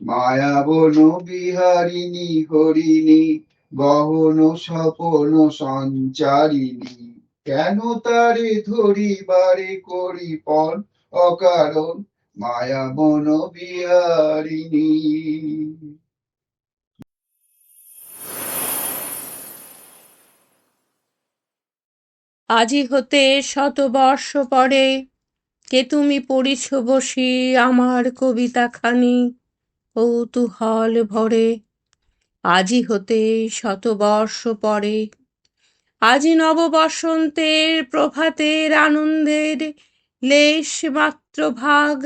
মায়াবন বিহারিণী, হরিণী, গহন স্বপন সঞ্চারিণী, কেন তারে ধরিবারে করি পণ অকারণ মায়াবন বিহারিণী। আজি হতে শতবর্ষ পরে কে তুমি পড়িছ বসি আমার কবিতা খানি কৌতূহল ভরে আজি হতে শতবর্ষ পরে। আজি নববসন্তের প্রভাতের আনন্দের লেশ মাত্র ভাগ।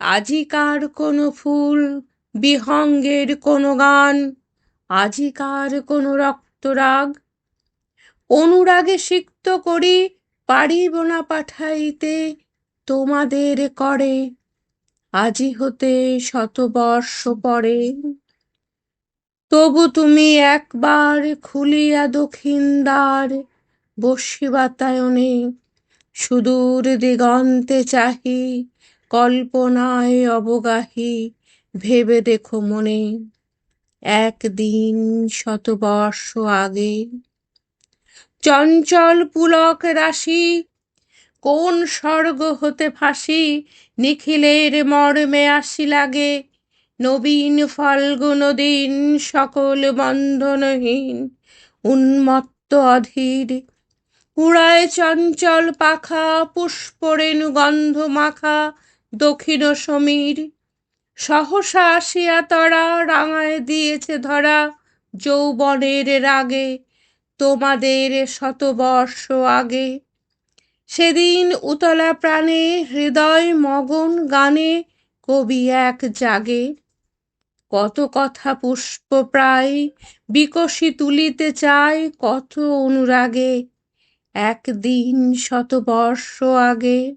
আজিকার কোনো ফুল বিহঙ্গের কোনো গান? আজিকার কোনো রক্তরাগ অনুরাগে সিক্ত করি পারিব না পাঠাইতে। তোমাদের করে। আজি হতে শতবর্ষ পরে। তবু তুমি একবার খুলিয়া দক্ষিণ দ্বার বসি বাতায়নে সুদূর দিগন্তে চাহি, কল্পনায় অবগাহী, ভেবে দেখো মনে, একদিন শতবর্ষ আগে। চঞ্চল পুলক রাশি কোন স্বর্গ হতে ফাঁসি? নিখিলের মর্মে আসি লাগে। নবীন ফাল্গুন দিন সকল বন্ধনহীন, উন্মত্ত অধীর। উড়ায় চঞ্চল পাখা পুষ্পরেণু গন্ধ মাখা, দক্ষিণ সমীর। সহসা আসিয়া তরা, রাঙায় দিয়েছে ধরা যৌবনের রাগে, তোমাদের শতবর্ষ আগে। সেদিন উতলা প্রাণে, হৃদয় মগন গানে, কবি এক জাগে। কত কথা পুষ্প প্রায়, বিকশি তুলিতে চায় কত অনুরাগে। একদিন শতবর্ষ আগে।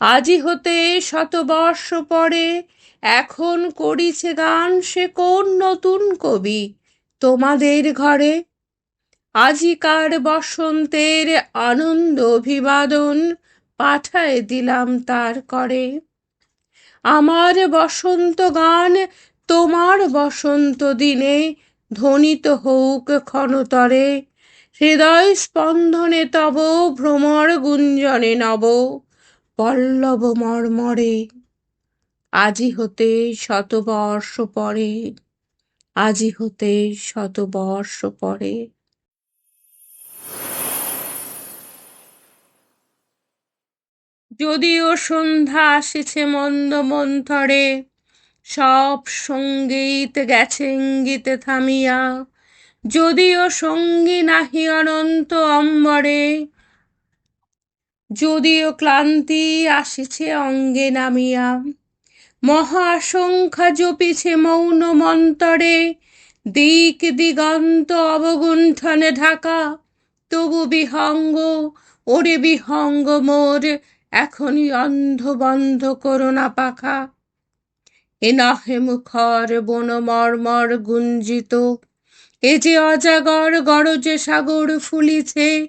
আজি হতে শতবর্ষ পরে, এখন করিছে গান সে কোন নতুন কবি তোমাদের ঘরে? আজিকার বসন্তের আনন্দ অভিবাদন পাঠায় দিলাম তার করে। আমার বসন্ত গান তোমার বসন্ত দিনে ধ্বনিত হউক ক্ষণতরে। হৃদয় স্পন্দনে তব ভ্রমর গুঞ্জনে নব পল্লব মর্মরে। আজি হতে শতবর্ষ পরে, আজি হতে শতবর্ষ পরে। যদিও সন্ধ্যা আসিছে মন্দ মন্থরে, সব সংগীত গেছে ইঙ্গিতে থামিয়া। যদিও সঙ্গী নাহি অনন্ত অম্বরে, যদিও ক্লান্তি আসিছে অঙ্গে নামিয়া। মহা আশঙ্কা জপিছে মৌন মন্তরে, দিক দিগন্ত অবগুণ্ঠনে ঢাকা। তবু বিহঙ্গ, ওরে বিহঙ্গ মোর এখনই অন্ধ বন্ধ করোনা পাখা। এ নহে মুখর বন মর্মর গুঞ্জিত। এ যে অজাগর গরজে সাগর ফুলিছে,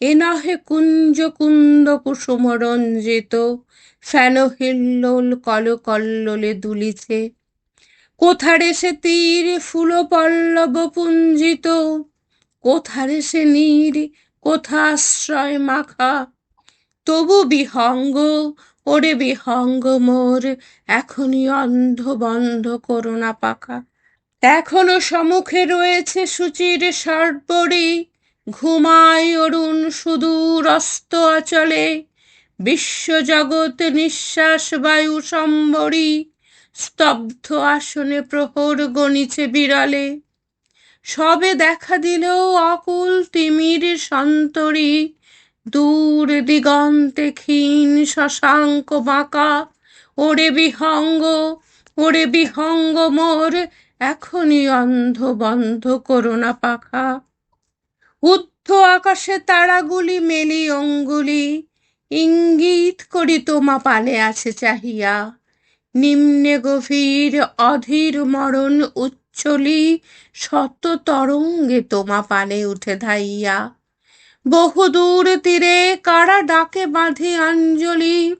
এ নহে কুঞ্জ কুন্দ কুসুম রঞ্জিত। ফেন হিল্লোল কল কল্লোলে দুলিছে। কোথারে সে তীর ফুল পল্লব পুঞ্জিত? কোথারে সে নীর কোথাশ্রয় মাখা? তবু বিহঙ্গ, ওরে বিহঙ্গ মোর, এখনই অন্ধ বন্ধ করোনা পাকা। এখনও সম্মুখে রয়েছে সুচির সর্বরি, ঘুমায় অরুণ সুদূর অস্ত অচলে। বিশ্বজগৎ নিঃশ্বাস বায়ু সম্বরী, স্তব্ধ আসনে প্রহর গণিছে বিরলে সবে দেখা দিলেও অকুল তিমির সন্তরী দূর দিগন্তে ক্ষীণ শশাঙ্ক বাঁকা, ওরে বিহঙ্গ ওরে বিহঙ্গ মোর, এখনই অন্ধ বন্ধ করোনা পাখা। উদ্ধ আকাশে তারাগুলি মেলি অঙ্গুলি, ইঙ্গিত করি তোমা পালে আছে চাহিয়া। নিম্নে গভীর অধীর মরণ উচ্চলি শত তরঙ্গে তোমা পানে উঠে ধাইয়া। বহুদূর তীরে কারা ডাকে বাঁধে অঞ্জলি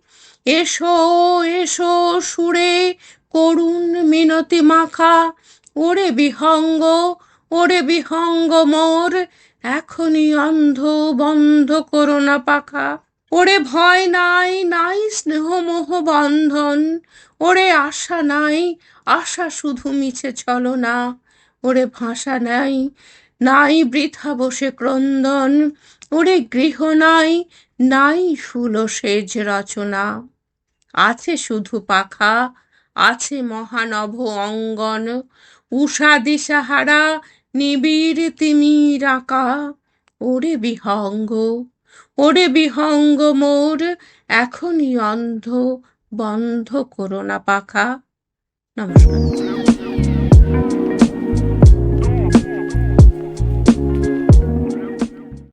এসো এসো সুরে, করুণ মিনতি মাখা। ওরে বিহঙ্গ ওরে বিহঙ্গ মোর, এখনই অন্ধ বন্ধ করো না পাখা। ওরে ভয় নাই নাই স্নেহ মোহ বন্ধন। ওরে আশা নাই, আশা শুধু মিছে চলো না। ওরে ভাষা নাই নাই বৃথা বসে ক্রন্দন, ওরে গৃহ নাই নাই সুলসেজ রচনা। আছে শুধু পাখা, আছে মহানভ অঙ্গন, উষা দিশাহারা, নিবিড় তিমির আঁকা। ওরে বিহঙ্গ ওরে বিহঙ্গ মোর, এখনই অন্ধ, বন্ধ করো না পাখা। নমস্কার।